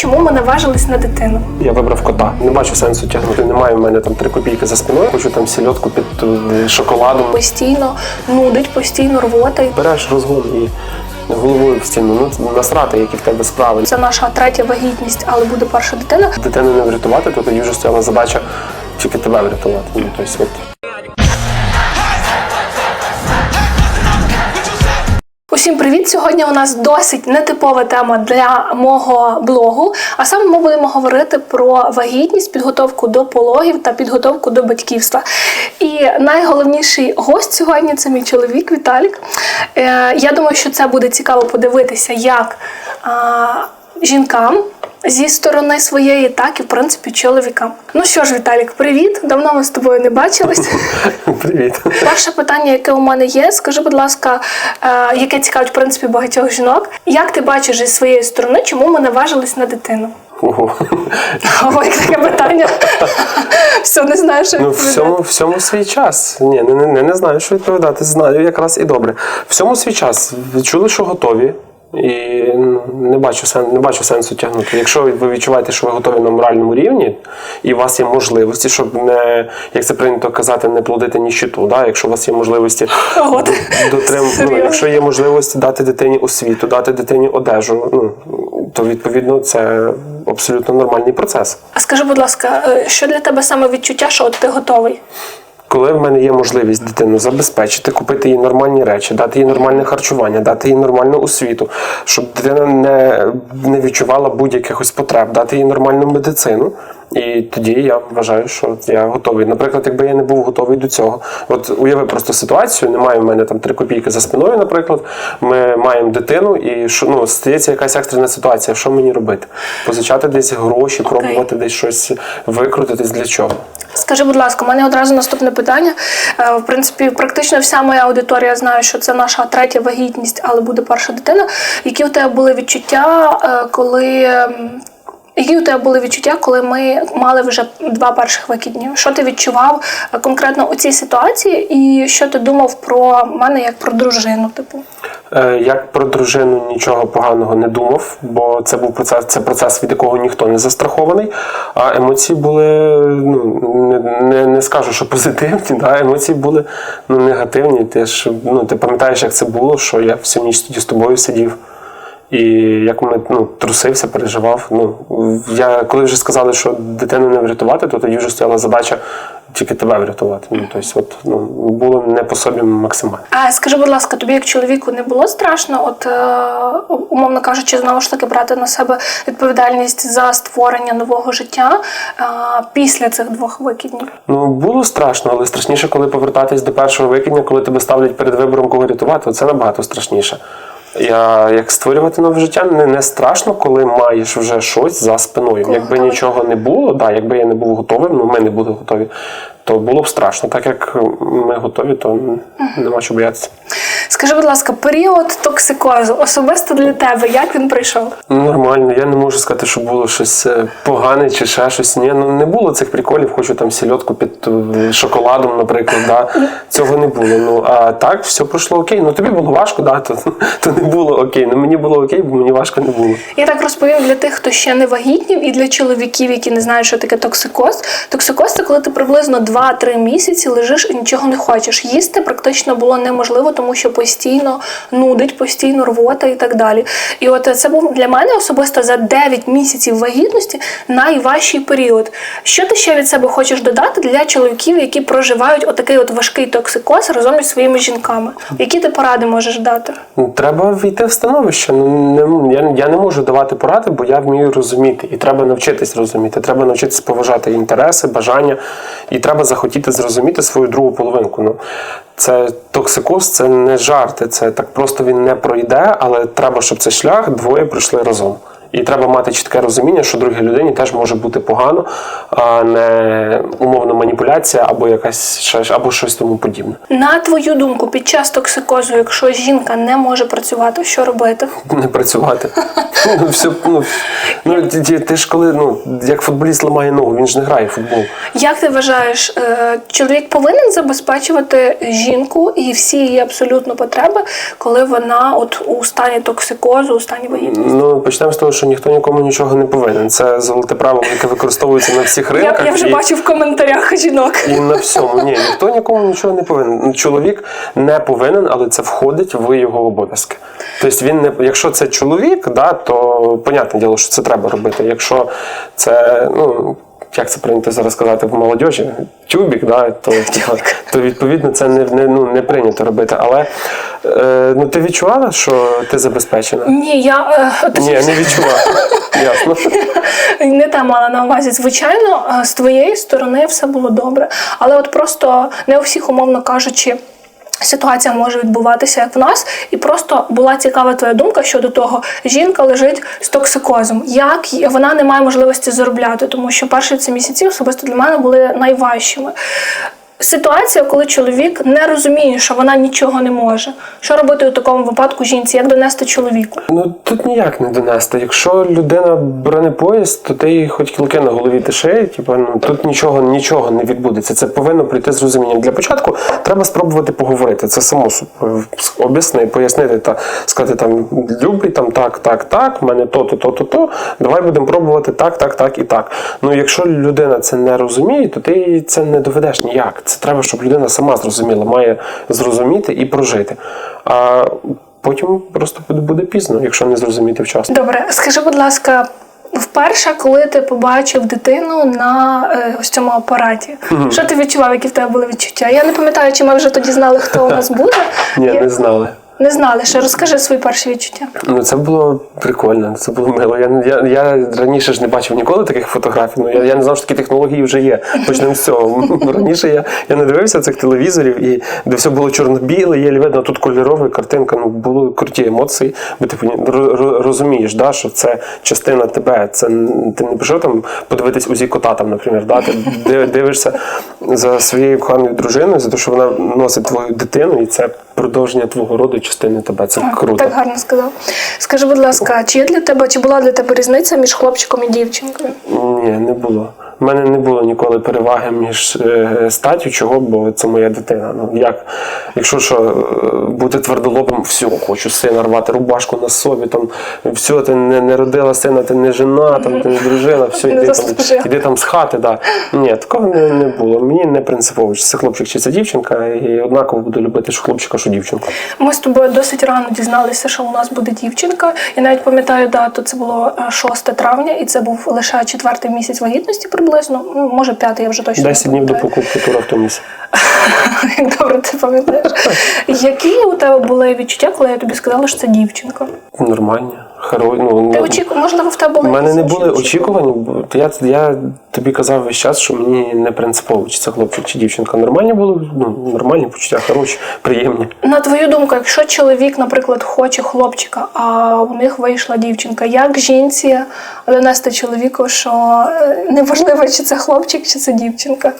Чому ми наважились на дитину? Я вибрав кота. Не бачу сенсу тягнути. Немає в мене там три копійки за спиною. Хочу там сільотку під е, шоколадом. Постійно нудить, постійно рвота. Береш розгон і головою в стіну. Ну насрати, які в тебе справи. Це наша третя вагітність, але буде перша дитина. Дитину не врятувати, то тоді вже стояла задача тільки тебе врятувати. Ну, тобто, от, Усім привіт! Сьогодні у нас досить нетипова тема для мого блогу. А саме ми будемо говорити про вагітність, підготовку до пологів та підготовку до батьківства. І найголовніший гость сьогодні це мій чоловік Віталік. Е, Я думаю, що це буде цікаво подивитися, як жінкам. Зі сторони своєї, так і в принципі чоловікам. Ну що ж, Віталік, привіт! Давно ми з тобою не бачились. привіт. Перше питання, яке у мене є, скажи, будь ласка, е, яке цікавить в принципі багатьох жінок. Як ти бачиш зі своєї сторони, чому ми наважились на дитину? Ого. Ой, таке питання. Все, не знаю, що Ну, всьому, всьому свій час. Ні, не, не, не знаю, що відповідати. Знаю якраз і добре. Всьому свій час. Відчули, що готові. І не бачу сен, не бачу сенсу тягнути. Якщо ви відчуваєте, що ви готові на моральному рівні, і у вас є можливості, щоб не, як це прийнято казати, не плодити ніщиту. Да? Якщо у вас є можливості ти дотрим... ну, якщо є можливості дати дитині освіту, дати дитині одежу, ну то відповідно це абсолютно нормальний процес. А скажи, будь ласка, е, що для тебе саме відчуття, що от ти готовий? Коли в мене є можливість дитину забезпечити, купити їй нормальні речі, дати їй нормальне харчування, дати їй нормальну освіту, щоб дитина не, не відчувала будь-яких ось потреб, дати їй нормальну медицину. І тоді я вважаю, що я готовий. Наприклад, якби я не був готовий до цього, от уяви просто ситуацію, немає в мене там три копійки за спиною, наприклад. Ми маємо дитину, і що ну стається якась екстрена ситуація. Що мені робити? Позичати десь гроші, пробувати десь щось викрутитись для чого? Скажи, будь ласка, у мене одразу наступне питання. Е, В принципі, практично вся моя аудиторія знає, що це наша третя вагітність, але буде перша дитина. Які у тебе були відчуття, е, коли. Які у тебе були відчуття, коли ми мали вже два перших вихідні? Що ти відчував е, конкретно у цій ситуації, і що ти думав про мене як про дружину? Типу, Як про дружину нічого поганого не думав, бо це був процес, це процес, від якого ніхто не застрахований. А емоції були, ну не, не, не скажу, що позитивні, да, емоції були ну, негативні. Ти ж ну, ти пам'ятаєш, як це було, що я всю ніч тоді з тобою сидів. І як ми ну, трусився, переживав. Ну, я, коли вже сказали, що дитину не врятувати, то тоді вже стояла задача тільки тебе врятувати. Ну, тобто, от, ну, було не по собі максимально. А скажи, будь ласка, тобі як чоловіку не було страшно, от е, умовно кажучи, знову ж таки брати на себе відповідальність за створення нового життя е, після цих двох викиднів? Ну, було страшно, але страшніше, коли повертатись до першого викидня, коли тебе ставлять перед вибором кого рятувати, це набагато страшніше. Я як створювати нове життя не, не страшно, коли маєш вже щось за спиною. Якби нічого не було, да, якби я не був готовим, ну ми не були готові, то було б страшно. Так як ми готові, то нема що боятися. Скажи, будь ласка, період токсикозу особисто для тебе, як він прийшов? Ну, Нормально, я не можу сказати, що було щось е, погане чи ще щось. Ні, ну не було цих приколів, хочу там сільотку під е, шоколадом, наприклад. Да. Цього не було. Ну а так, все пройшло окей. Ну тобі було важко, да, то, то не було окей. Ну мені було окей, бо мені важко не було. Я так розповім для тих, хто ще не вагітнів, і для чоловіків, які не знають, що таке токсикоз. Токсикоз це коли ти приблизно 2-3 місяці лежиш і нічого не хочеш. Їсти практично було неможливо, тому що постійно нудить, постійно рвота і так далі. І от це був для мене особисто за 9 місяців вагітності найважчий період. Що ти ще від себе хочеш додати для чоловіків, які проживають отакий от важкий токсикоз разом із своїми жінками? Які ти поради можеш дати? Ну, Треба війти в становище. Ну я, я не можу давати поради, бо я вмію розуміти. І треба навчитись розуміти. Треба навчитись поважати інтереси, бажання, і треба захотіти зрозуміти свою другу половинку. Ну це токсикоз, це не жарти. Це так просто він не пройде, але треба, щоб цей шлях двоє пройшли разом. І треба мати чітке розуміння, що другій людині теж може бути погано, а не умовно маніпуляція або якась або щось тому подібне. На твою думку, під час токсикозу, якщо жінка не може працювати, що робити? не працювати. Ну, все, ну, ну, ти, ж коли, ну, як футболіст ламає ногу, він ж не грає в футбол. Як ти вважаєш, е, чоловік повинен забезпечувати жінку і всі її абсолютно потреби, коли вона от у стані токсикозу, у стані вагітності? Ну, почнемо з того, що що ніхто нікому нічого не повинен. Це золоте правило, яке використовується на всіх Я, ринках. я вже і... бачу в коментарях жінок. І на всьому. Ні, ніхто нікому нічого не повинен. Чоловік не повинен, але це входить в його обов'язки. Тобто він не, якщо це чоловік, да, то понятне діло, що це треба робити. Якщо це, ну. Як це прийнято зараз сказати в молодіжі, тюбік, да, то, то, відповідно це не, не, ну, не прийнято робити. Але е, ну, ти відчувала, що ти забезпечена? Ні, я е, Ні, не відчувала. Ясно. не те мала на увазі. Звичайно, е, з твоєї сторони все було добре. Але от просто не у всіх, умовно кажучи. Ситуація може відбуватися як в нас, і просто була цікава твоя думка щодо того, жінка лежить з токсикозом. Як вона не має можливості заробляти, тому що перші ці місяці особисто для мене були найважчими. Ситуація, коли чоловік не розуміє, що вона нічого не може. Що робити у такому випадку жінці? Як донести чоловіку? Ну тут ніяк не донести. Якщо людина бронепоїзд, то ти їй хоч кілки на голові ти шиє, типу, ну тут нічого, нічого не відбудеться. Це повинно прийти з розумінням. Для початку треба спробувати поговорити. Це само собою об'ясни, пояснити та сказати там любий, там так, так, так, в мене то, то, то, то, то. Давай будемо пробувати так, так, так і так. Ну якщо людина це не розуміє, то ти це не доведеш ніяк. Це треба, щоб людина сама зрозуміла, має зрозуміти і прожити. А потім просто буде- пізно, якщо не зрозуміти вчасно. Добре, скажи, будь ласка, вперше, коли ти побачив дитину на е, ось цьому апараті, що ти відчував, які в тебе були відчуття? Я не пам'ятаю, чи ми вже тоді знали, хто у нас буде. Ні, не знали. Не знали. Ще розкажи свої перші відчуття. Ну це було прикольно, це було мило. Я, я, я раніше ж не бачив ніколи таких фотографій. Ну я, я не знав, що такі технології вже є. Почнемо з цього. Раніше я, я не дивився цих телевізорів, і де все було чорно-біле, є видно, тут кольорова картинка. Ну були круті емоції, бо ти ро- розумієш, да, що це частина тебе. Це ти не пішов там подивитись УЗІ кота, там, наприклад. Да? Ти дивишся за своєю коханою дружиною, за те, що вона носить твою дитину, і це продовження твого роду, частини тебе. Це круто. Так гарно сказав. Скажи, будь ласка, чи є для тебе, чи була для тебе різниця між хлопчиком і дівчинкою? Ні, не було. У мене не було ніколи переваги між е, статтю, чого, бо це моя дитина. Ну як, якщо що е, бути твердолобим, все, хочу сина рвати рубашку на собі, там все, ти не, не родила сина, ти не жена, там ти не дружина, все, іди там, іди там з хати. Да. Ні, такого не, не було. Мені не принципово, чи це хлопчик, чи це дівчинка, і однаково буду любити що хлопчика, що дівчинку. Ми з тобою досить рано дізналися, що у нас буде дівчинка. Я навіть пам'ятаю дату, це було е, 6 травня, і це був лише четвертий місяць вагітності приблизно. Ну, може, п'ятий, я вже точно. не 10 днів до покупки тура в автомісі. Як добре ти пам'ятаєш. Які у тебе були відчуття, коли я тобі сказала, що це дівчинка? Нормальні, хоро... ну, Ти очікував, можливо, в тебе У мене не були бо я, я тобі казав весь час, що мені не принципово, чи це хлопчик чи дівчинка. Нормальні були, ну, нормальні почуття, хороші, приємні. На твою думку, якщо чоловік, наприклад, хоче хлопчика, а у них вийшла дівчинка, як жінці донести чоловіку, що е, неважливо, чи це хлопчик, чи це дівчинка?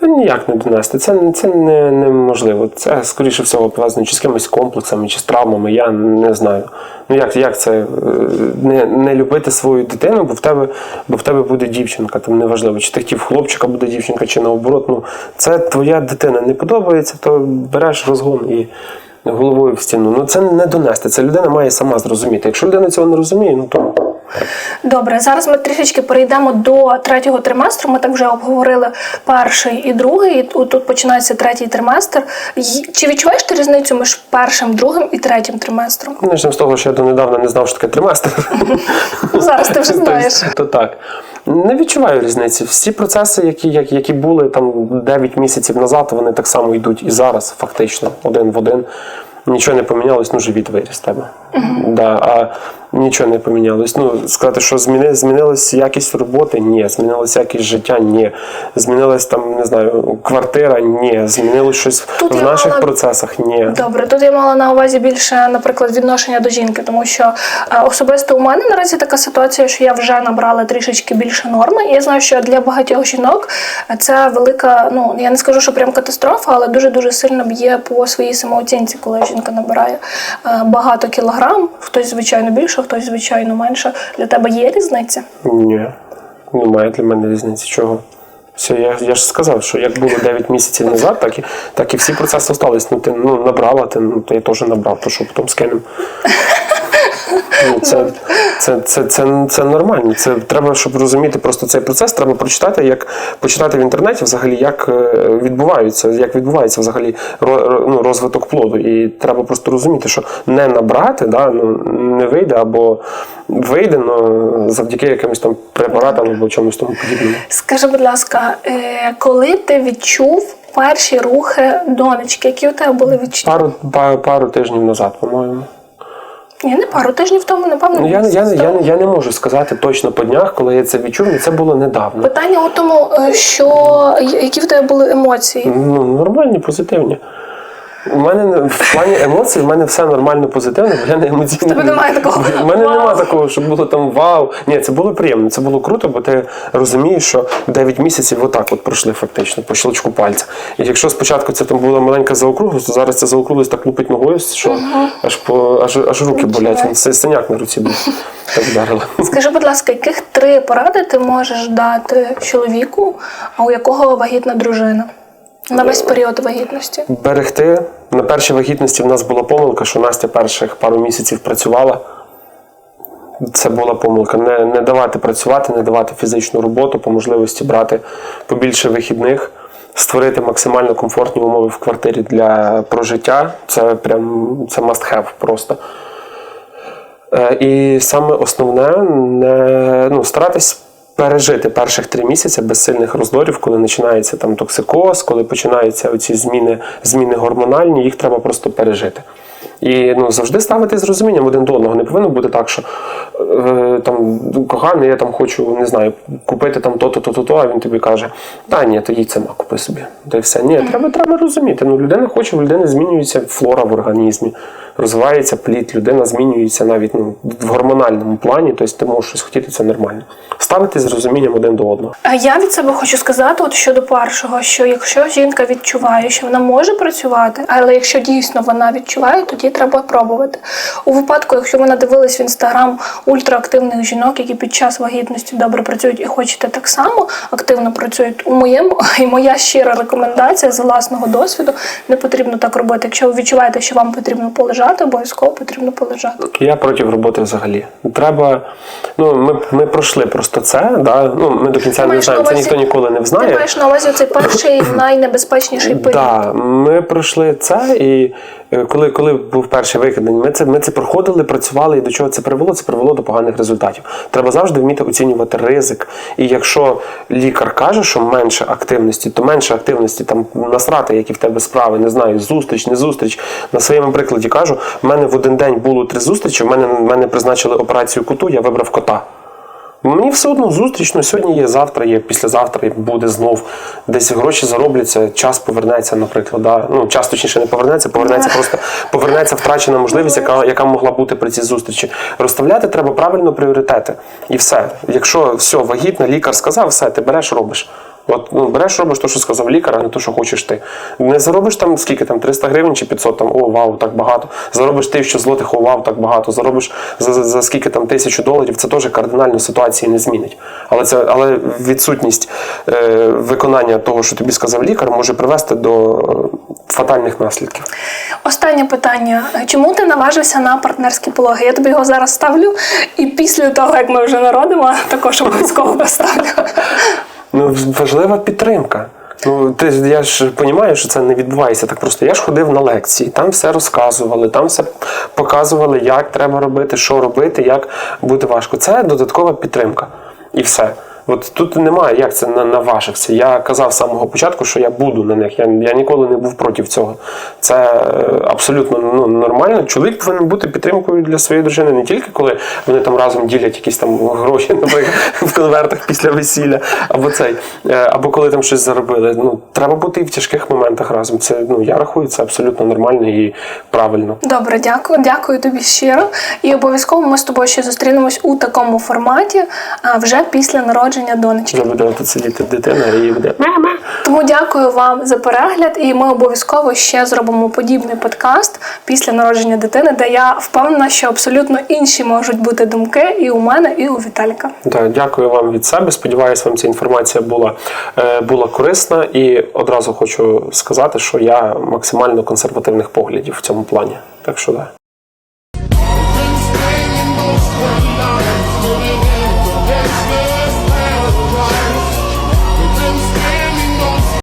Ну, Ніяк не донести. Це, це не, неможливо. Це, скоріше всього, пов'язано чи з якимись комплексами, чи з травмами, я не знаю. Ну як, як це е, не, не любити свою дитину, бо в тебе, бо в тебе буде дівчинка. Там неважливо, чи ти хотів хлопчика буде дівчинка, чи наоборот. Ну, це твоя дитина не подобається, то береш розгон і головою в стіну. Ну це не донести. Це людина має сама зрозуміти. Якщо людина цього не розуміє, ну то. Добре, зараз ми трішечки перейдемо до третього триместру. Ми так вже обговорили перший і другий. і Тут починається третій триместр. Чи відчуваєш ти різницю між першим, другим і третім триместром? Почнемо з того, що я донедавна не знав, що таке триместр. Ну, зараз ти вже знаєш. То так. Не відчуваю різниці. Всі процеси, які, які, були там 9 місяців назад, вони так само йдуть і зараз, фактично, один в один. Нічого не помінялось, ну живіт виріс тебе. Да, а нічого не помінялось. Ну, сказати, що зміни, змінилась якість роботи? Ні. Змінилася якість життя? Ні. Змінилась там, не знаю, квартира? Ні. Змінилось щось Тут в наших мала- процесах? Ні. Добре, тут я мала на увазі більше, наприклад, відношення до жінки, тому що е, особисто у мене наразі така ситуація, що я вже набрала трішечки більше норми. І я знаю, що для багатьох жінок е, це велика, ну я не скажу, що прям катастрофа, але дуже дуже сильно б'є по своїй самооцінці, коли жінка набирає е, багато кілограм. Хтось звичайно більше, хтось звичайно менше. Для тебе є різниця? Ні, немає для мене різниці чого. Все, я, я ж сказав, що як було 9 місяців назад, так і, так і всі процеси залишились. Ну, ти ну, набрала, ти, ну, ти я теж набрав, то що потім скинемо. Ну, Це, це, це, це, це нормально. Це треба, щоб розуміти просто цей процес. Треба прочитати, як почитати в інтернеті, взагалі, як е, відбуваються, як відбувається взагалі ну, розвиток плоду. І треба просто розуміти, що не набрати, да, ну, не вийде або вийде, ну, завдяки якимось там препаратам або чомусь тому подібному. Скажи, будь ласка, е, коли ти відчув перші рухи донечки, які у тебе були відчуття? Пару, пару, пару тижнів назад, по-моєму. Ні, не пару тижнів тому, напевно. Ну, я, я, я, я не можу сказати точно по днях, коли я це відчув, і це було недавно. Питання у тому, е, що які в тебе були емоції. Ну, нормальні, позитивні. У мене в плані емоцій, в мене все нормально позитивно, бо я не емоційний. тебе немає такого У мене «Вау». немає такого, щоб було там вау. Ні, це було приємно, це було круто, бо ти розумієш, що 9 місяців отак от пройшли фактично, по щелчку пальця. І якщо спочатку це там була маленька заокруглость, то зараз це заокруглость так лупить ногою, що аж по аж, аж руки болять. Він це синяк на руці був. Так вдарило. Скажи, будь ласка, яких три поради ти можеш дати чоловіку, а у якого вагітна дружина? На весь період вагітності. Берегти. На першій вагітності в нас була помилка, що Настя перших пару місяців працювала. Це була помилка. Не, не давати працювати, не давати фізичну роботу, по можливості брати побільше вихідних, створити максимально комфортні умови в квартирі для прожиття. Це прям це must have просто. Е, І саме основне не ну, старатись пережити перших три місяці без сильних роздорів, коли починається там токсикоз, коли починаються оці зміни, зміни гормональні, їх треба просто пережити. І ну, завжди ставити з розумінням один до одного. Не повинно бути так, що е, там коханий, я там хочу, не знаю, купити там то-то, то-то, то, а він тобі каже, та ні, то їдь сама, купи собі. Та й все. Ні, треба, треба розуміти. Ну, людина хоче, в людини змінюється флора в організмі, розвивається плід, людина змінюється навіть ну, в гормональному плані, тобто ти можеш щось хотіти, це нормально. Ставити з розумінням один до одного. А я від себе хочу сказати, от щодо першого, що якщо жінка відчуває, що вона може працювати, але якщо дійсно вона відчуває, тоді треба пробувати. У випадку, якщо ви надивились в інстаграм ультраактивних жінок, які під час вагітності добре працюють і хочете так само активно працюють, у моєму і моя щира рекомендація з власного досвіду не потрібно так робити. Якщо ви відчуваєте, що вам потрібно полежати, обов'язково потрібно полежати. Я проти роботи взагалі. Треба. Ну, ми, ми пройшли просто це. Да? Ну, ми до кінця не знаємо, це ніхто ніколи не знає. Ти маєш на увазі цей перший найнебезпечніший період. Так, ми пройшли це, і коли, коли був перший викидень, ми це, ми це проходили, працювали, і до чого це привело? Це привело до поганих результатів. Треба завжди вміти оцінювати ризик. І якщо лікар каже, що менше активності, то менше активності там насрати, які в тебе справи, не знаю, зустріч, не зустріч. На своєму прикладі кажу, в мене в один день було три зустрічі, в мене, в мене призначили операцію куту, я вибрав кота. Мені все одно зустріч, ну сьогодні є, завтра є, післязавтра буде знов. Десь гроші заробляться, час повернеться, наприклад. Да? Ну, час точніше не повернеться, повернеться просто повернеться втрачена можливість, яка, яка могла бути при цій зустрічі. Розставляти треба правильно пріоритети. І все. Якщо все, вагітна, лікар сказав, все, ти береш, робиш. От ну, береш, робиш те, що сказав лікар, а не те, що хочеш ти. Не заробиш там скільки там 300 гривень чи 500, там о, вау, так багато. Заробиш 1000 злотих, о, вау, так багато. Заробиш за, за, за скільки там тисячу доларів, це теж кардинально ситуації не змінить. Але це але відсутність е, виконання того, що тобі сказав лікар, може привести до е, фатальних наслідків. Останнє питання. Чому ти наважився на партнерські пологи? Я тобі його зараз ставлю, і після того, як ми вже народимо, також обов'язково поставлю. Ну, важлива підтримка. Ну, ти я ж розумію, що це не відбувається так просто. Я ж ходив на лекції, там все розказували, там все показували, як треба робити, що робити, як буде важко. Це додаткова підтримка. І все. От тут немає, як це на- наважився. Я казав з самого початку, що я буду на них. Я, я ніколи не був проти цього. Це е, абсолютно ну, нормально. Чоловік повинен бути підтримкою для своєї дружини не тільки коли вони там разом ділять якісь там гроші, наприклад, в конвертах після весілля, або цей, е, або коли там щось заробили. Ну треба бути і в тяжких моментах разом. Це ну я рахую, це абсолютно нормально і правильно. Добре, дякую. Дякую тобі щиро. І обов'язково ми з тобою ще зустрінемось у такому форматі вже після народження донечки. Вже буде тут сидіти дитина і буде мама. Тому дякую вам за перегляд, і ми обов'язково ще зробимо подібний подкаст після народження дитини, де я впевнена, що абсолютно інші можуть бути думки і у мене, і у Віталіка. Так, дякую вам від себе. Сподіваюсь, вам ця інформація була, е, була корисна. І одразу хочу сказати, що я максимально консервативних поглядів в цьому плані. Так що да.